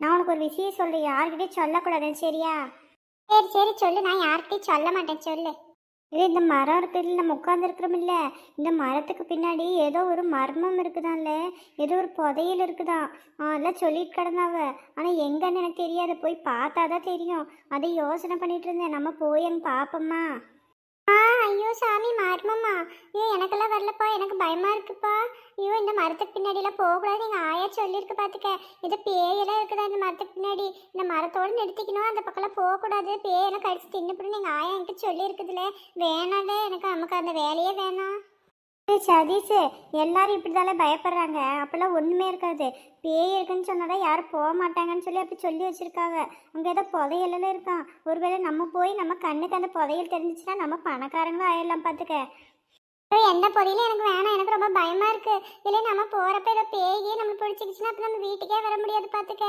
நான் உனக்கு ஒரு விஷயம் சொல்றேன். யார்கிட்டயும் சொல்லக்கூடாதுன்னு சரியா? சரி சரி சொல்லு. நான் யார்கிட்டயும் சொல்ல மாட்டேன். சொல்லு. இது இந்த மரம் இருக்குது. நம்ம உட்காந்துருக்குறோமில்ல இந்த மரத்துக்கு பின்னாடி ஏதோ ஒரு மர்மம் இருக்குதான்ல. ஏதோ ஒரு புதையல் இருக்குதான். அதெல்லாம் சொல்லிட்டு கிடந்தாவ. ஆனால் எங்கன்னு எனக்கு தெரியாது. போய் பார்த்தா தான் தெரியும். அதை யோசனை பண்ணிட்டு இருந்தேன். நம்ம போய் அங்கே பார்ப்போம்மா ஆ ஐயோ சாமி மர்மம் ஐயோ எனக்கெல்லாம் வரலப்பா. எனக்கு பயமா இருக்குப்பா. ஐயோ இந்த மரத்துக்கு பின்னாடிலாம் போகக்கூடாது. எங்கள் ஆயா சொல்லியிருக்கு பார்த்துக்க இது பேயெல்லாம் இருக்குதா இந்த மரத்துக்கு பின்னாடி? இந்த மரத்தோடு நிறுத்திக்கணும். அந்த பக்கம்லாம் போகக்கூடாது. பேயெல்லாம் கடிச்சு தின்னுப்பிடும் எங்கள் ஆயா என்கிட்ட சொல்லியிருக்குதுல. வேணாதே எனக்கு நமக்கு அந்த வேலையே வேணாம். சதீஷு சதீஷ் எல்லாரும் இப்படிதானே பயப்படுறாங்க. அப்போல்லாம் ஒன்றுமே இருக்காது. பேய் இருக்குன்னு சொன்னாதான் யாரும் போக மாட்டாங்கன்னு சொல்லி அப்படி சொல்லி வச்சுருக்காங்க அங்கே ஏதோ புதையலாம் இருக்கான் ஒருவேளை நம்ம போய் நம்ம கண்ணுக்கு அந்த புதையல் தெரிஞ்சிச்சுன்னா நம்ம பணக்காரங்களும் ஆயிடலாம் பார்த்துக்க எந்த பொதியிலும் எனக்கு வேணாம். எனக்கு ரொம்ப பயமா இருக்கு. இல்லை நம்ம போறப்ப ஏதோ பேயே நம்ம பிடிச்சிக்கிச்சுன்னா அப்ப நம்ம வீட்டுக்கே வர முடியாது பாத்துக்க.